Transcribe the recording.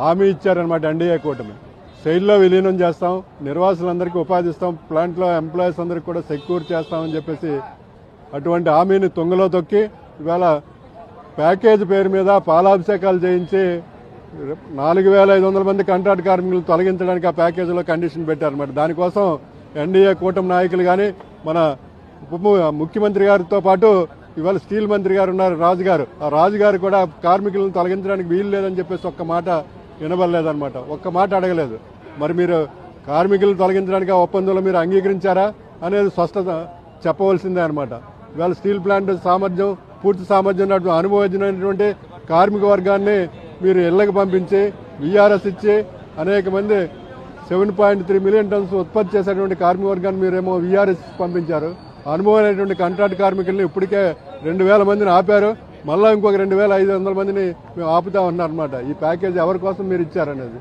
హామీ ఇచ్చారనమాట ఎన్డీఏ కూటమి. శైలిలో విలీనం చేస్తాం నిర్వాసులందరికీ ఉపాధి ఇస్తాం ప్లాంట్లో ఎంప్లాయీస్ అందరికీ కూడా సెక్యూర్ చేస్తామని చెప్పేసి అటువంటి హామీని తుంగలో తొక్కి ఇవాళ ప్యాకేజ్ పేరు మీద పాలాభిషేకాలు చేయించి నాలుగు వేల ఐదు వందల మంది కాంట్రాక్ట్ కార్మికులు తొలగించడానికి ఆ ప్యాకేజీలో కండిషన్ పెట్టారన్నమాట. దానికోసం ఎన్డీఏ కూటమి నాయకులు కానీ మన ఉప ముఖ్యమంత్రి గారితో పాటు ఇవాళ స్టీల్ మంత్రి గారు ఉన్నారు రాజుగారు. ఆ రాజుగారు కూడా కార్మికులను తొలగించడానికి వీలు లేదని చెప్పేసి ఒక్క మాట వినబడలేదన్నమాట. ఒక్క మాట అడగలేదు. మరి మీరు కార్మికులను తొలగించడానికి ఆ ఒప్పందంలో మీరు అంగీకరించారా అనేది స్పష్టత చెప్పవలసిందే అనమాట ఇవాళ స్టీల్ ప్లాంట్ సామర్థ్యం పూర్తి సామర్థ్యం అనుభవించినటువంటి కార్మిక వర్గాన్ని మీరు ఇళ్ళకు పంపించి విఆర్ఎస్ ఇచ్చి అనేక మంది seven point three million tons ఉత్పత్తి చేసేటువంటి కార్మిక వర్గాన్ని మీరేమో విఆర్ఎస్ పంపించారు. అనుభవమైనటువంటి కాంట్రాక్ట్ కార్మికుల్ని ఇప్పటికే రెండు వేల మందిని ఆపారు. మళ్ళీ ఇంకొక రెండు వేల ఐదు వందల మందిని మేము ఆపుతా ఉన్నారన్నమాట ఈ ప్యాకేజ్ ఎవరి కోసం మీరు ఇచ్చారనేది?